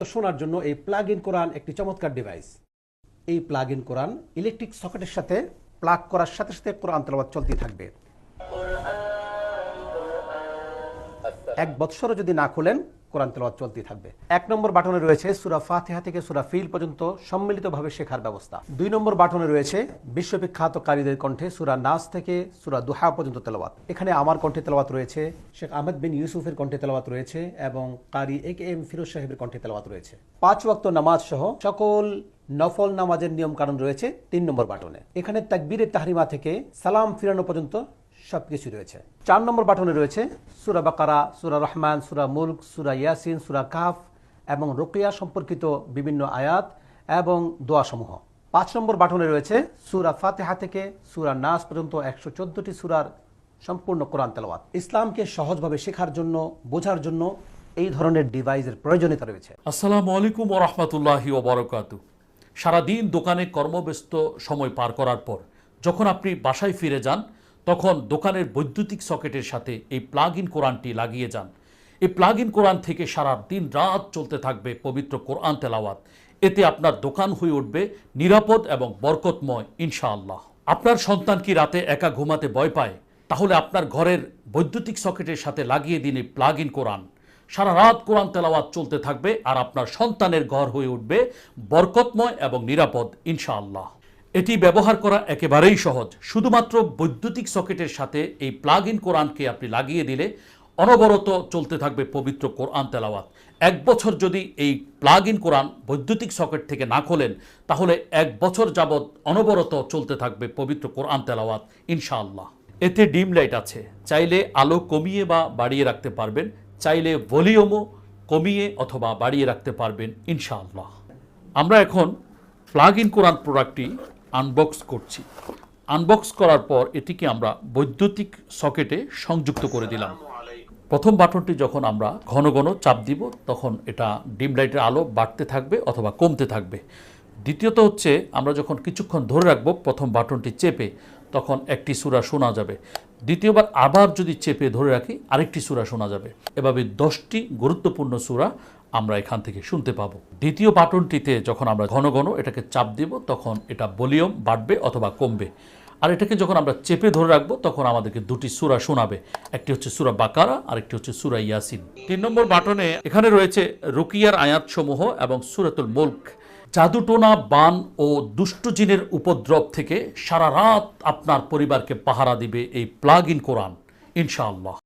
শোনার জন্য এই প্লাগ ইন কোরআন একটি চমৎকার ডিভাইস এই প্লাগ ইন কোরআন ইলেকট্রিক সকেটের সাথে প্লাগ করার সাথে সাথে কোরআন তেলাওয়াত চলতেই থাকবে। এক বৎসরও যদি না খুলেন কোরআন তেলাওয়াত চলতেই থাকবে। এক নম্বর বাটনে রয়েছে সুরা ফাতিহা থেকে সুরা ফিল পর্যন্ত সম্মিলিতভাবে শেখার ব্যবস্থা। দুই নম্বর বাটনে রয়েছে বিশ্ববিখ্যাত কারীদের কণ্ঠে সুরা নাস থেকে সুরা দুহা পর্যন্ত তেলাওয়াত। এখানে আমার কণ্ঠে তেলাওয়াত রয়েছে, শেখ আহমেদ বিন ইউসুফের কণ্ঠে তেলাওয়াত রয়েছে এবং কারি এ কে এম ফিরোজ সাহেবের কণ্ঠে তেলাওয়াত রয়েছে। পাঁচ ওয়াক্ত নামাজ সহ সকল নফল নামাজের নিয়ম কানুন রয়েছে তিন নম্বর বাটনে। এখানে তাকবীরের তাহরিমা থেকে সালাম ফিরানো পর্যন্ত সবকিছু রয়েছে। চার নম্বর বাটনে রয়েছে, সুরা বাকারা, সুরা রহমান, সুরা মুলক, সুরা ইয়াসিন, সুরা কাফ এবং রোকেয়া সম্পর্কিত বিভিন্ন আয়াত এবং দোয়াসমূহ। পাঁচ নম্বর বাটনে রয়েছে, সুরা ফাতেহা থেকে সুরা নাস পর্যন্ত একশো চোদ্দটি সুরার সম্পূর্ণ কোরআন তেলাওয়াত। ইসলামকে সহজভাবে শেখার জন্য, বোঝার জন্য এই ধরনের ডিভাইসের প্রয়োজনীয়তা রয়েছে। আসসালামু আলাইকুম রহমতুল্লাহি ওবরকাতু সারাদিন দোকানে কর্মব্যস্ত সময় পার করার পর, যখন আপনি বাসায় ফিরে যান তখন দোকানের বৈদ্যুতিক সকেটের সাথে এই প্লাগ ইন কোরআনটি লাগিয়ে যান। এই প্লাগ ইন কোরআন থেকে সারা দিন রাত চলতে থাকবে পবিত্র কোরআন তেলাওয়াত। এতে আপনার দোকান হয়ে উঠবে নিরাপদ এবং বরকতময়, ইনশাআল্লাহ। আপনার সন্তান কি রাতে একা ঘুমাতে ভয় পায়? তাহলে আপনার ঘরের বৈদ্যুতিক সকেটের সাথে লাগিয়ে দিন এই প্লাগ ইন কোরআন। সারা রাত কোরআন তেলাওয়াত চলতে থাকবে আর আপনার সন্তানের ঘর হয়ে উঠবে বরকতময় এবং নিরাপদ, ইনশাআল্লাহ। এটি ব্যবহার করা একেবারেই সহজ। শুধুমাত্র বৈদ্যুতিক সকেটের সাথে এই প্লাগ ইন কোরআনকে আপনি লাগিয়ে দিলে অনবরত চলতে থাকবে পবিত্র কোরআন তেলাওয়াত। এক বছর যদি এই প্লাগ ইন কোরআন বৈদ্যুতিক সকেট থেকে না খোলেন, তাহলে এক বছর যাবৎ অনবরত চলতে থাকবে পবিত্র কোরআন তেলাওয়াত, ইনশাআল্লাহ। এতে ডিম লাইট আছে। চাইলে আলো কমিয়ে বা বাড়িয়ে রাখতে পারবেন, চাইলে ভলিউমও কমিয়ে অথবা বাড়িয়ে রাখতে পারবেন, ইনশাআল্লাহ। আমরা এখন প্লাগ ইন কোরআন প্রোডাক্টটি আনবক্স করছি। আনবক্স করার পর এটিকে আমরা বৈদ্যুতিক সকেটে সংযুক্ত করে দিলাম। প্রথম বাটনটি যখন আমরা ঘন ঘন চাপ দিব, তখন এটা ডিম লাইটের আলো বাড়তে থাকবে অথবা কমতে থাকবে। দ্বিতীয়ত হচ্ছে, আমরা যখন কিছুক্ষণ ধরে রাখব প্রথম বাটনটি চেপে, তখন একটি সুরা শোনা যাবে। দ্বিতীয়বার আবার যদি চেপে ধরে রাখি, আরেকটি সুরা শোনা যাবে। এভাবে দশটি গুরুত্বপূর্ণ সুরা আমরা এখান থেকে শুনতে পাবো। দ্বিতীয় বাটনটিতে যখন আমরা ঘন ঘন এটাকে চাপ দিব, তখন এটা ভলিউম বাড়বে অথবা কমবে। আর এটাকে যখন আমরা চেপে ধরে রাখব, তখন আমাদেরকে দুটি সুরা শোনাবে। একটি হচ্ছে সুরা বাকারা আর একটি হচ্ছে সুরা ইয়াসিন। তিন নম্বর বাটনে এখানে রয়েছে রুকিয়ার আয়াতসমূহ এবং সুরাতুল মুল্ক। জাদুটোনা, বান ও দুষ্ট জিনের উপদ্রব থেকে সারা রাত আপনার পরিবারকে পাহারা দিবে এই প্লাগ ইন কোরআন, ইনশাআল্লাহ।